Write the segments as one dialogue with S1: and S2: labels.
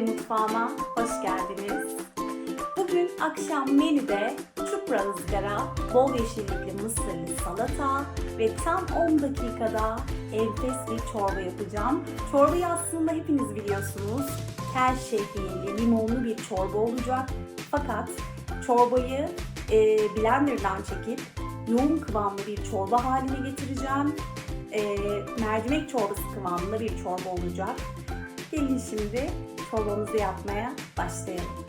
S1: mutfağıma hoş geldiniz. Bugün akşam menüde çupra ızgara, bol yeşillikli mısırlı salata ve tam 10 dakikada enfes bir çorba yapacağım. Çorbayı aslında hepiniz biliyorsunuz. Kel şehriyeli, limonlu bir çorba olacak. Fakat çorbayı e, blenderdan çekip yoğun kıvamlı bir çorba haline getireceğim. E, mercimek çorbası kıvamında bir çorba olacak. Gelin şimdi çorbamızı yapmaya başlayalım.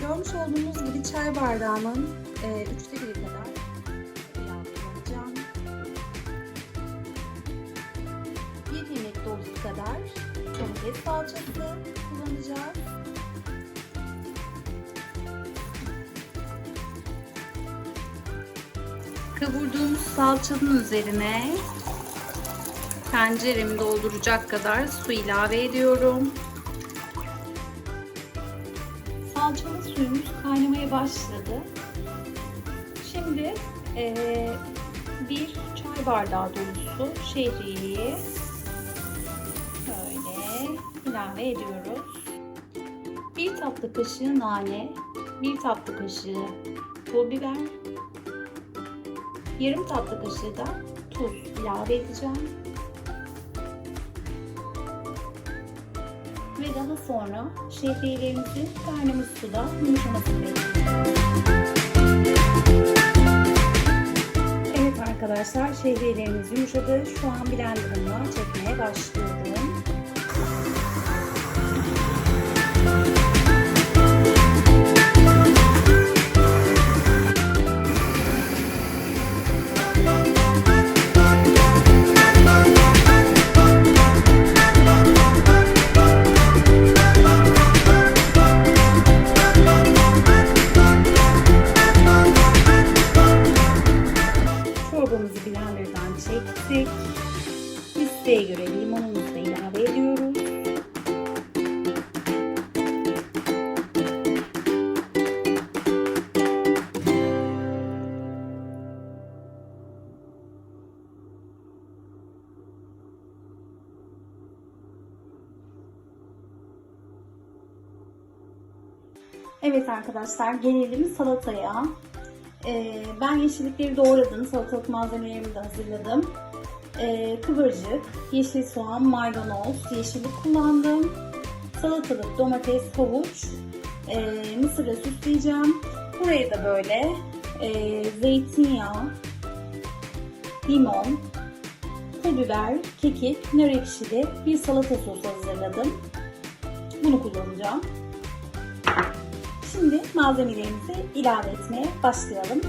S1: Görmüş olduğunuz gibi çay bardağımın e, üçte biri kadar kullanacağım. Bir yemek dolusu kadar domates salçası kullanacağız. Kavurduğumuz salçanın üzerine tenceremi dolduracak kadar su ilave ediyorum. Salçalı suyumuz kaynamaya başladı. Şimdi eee, bir çay bardağı dolusu şehriyeyi böyle ilave ediyoruz. Bir tatlı kaşığı nane, bir tatlı kaşığı pul biber, yarım tatlı kaşığı da tuz ilave edeceğim. Ve daha sonra şehriyelerimizin kaynamış suda yumuşamasını bekliyoruz. Evet arkadaşlar şehriyelerimiz yumuşadı. Şu an blenderımla çekmeye başlıyorum. İsteğe göre limonumuzu da ilave ediyoruz. Evet arkadaşlar gelelim salataya. Ee, ben yeşillikleri doğradım. Salatalık malzemelerimi de hazırladım. Ee, kıvırcık, yeşil soğan, maydanoz, yeşillik kullandım. Salatalık, domates, havuç, e, mısırla süsleyeceğim. Buraya da böyle e, zeytinyağı, limon, pul biber, kekik, nar ekşili bir salata sosu hazırladım. Bunu kullanacağım. Şimdi malzemelerimizi ilave etmeye başlayalım.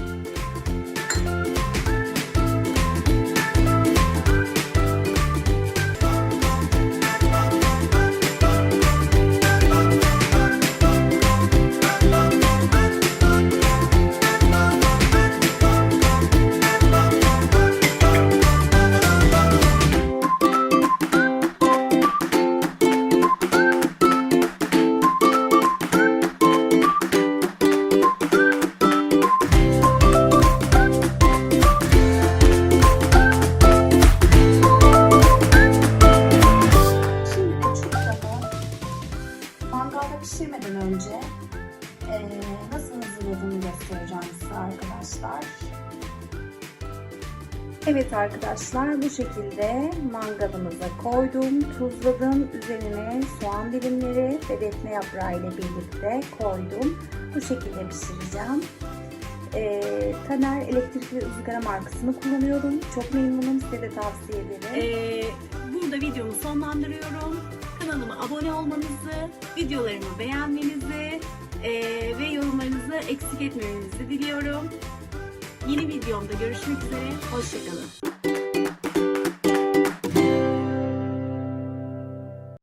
S1: Mangalda pişirmeden önce eee, nasıl hazırladığımı göstereceğim size arkadaşlar. Evet arkadaşlar bu şekilde mangalımıza koydum, tuzladım. Üzerine soğan dilimleri ve defne yaprağı ile birlikte koydum. Bu şekilde pişireceğim. Ee, Taner elektrikli ızgara markasını kullanıyorum. Çok memnunum. Size de tavsiye ederim.
S2: Ee, burada videomu sonlandırıyorum. Kanalıma abone olmanızı, videolarımı beğenmenizi ee, ve yorumlarınızı eksik etmemenizi diliyorum. Yeni videomda görüşmek üzere. Hoşçakalın.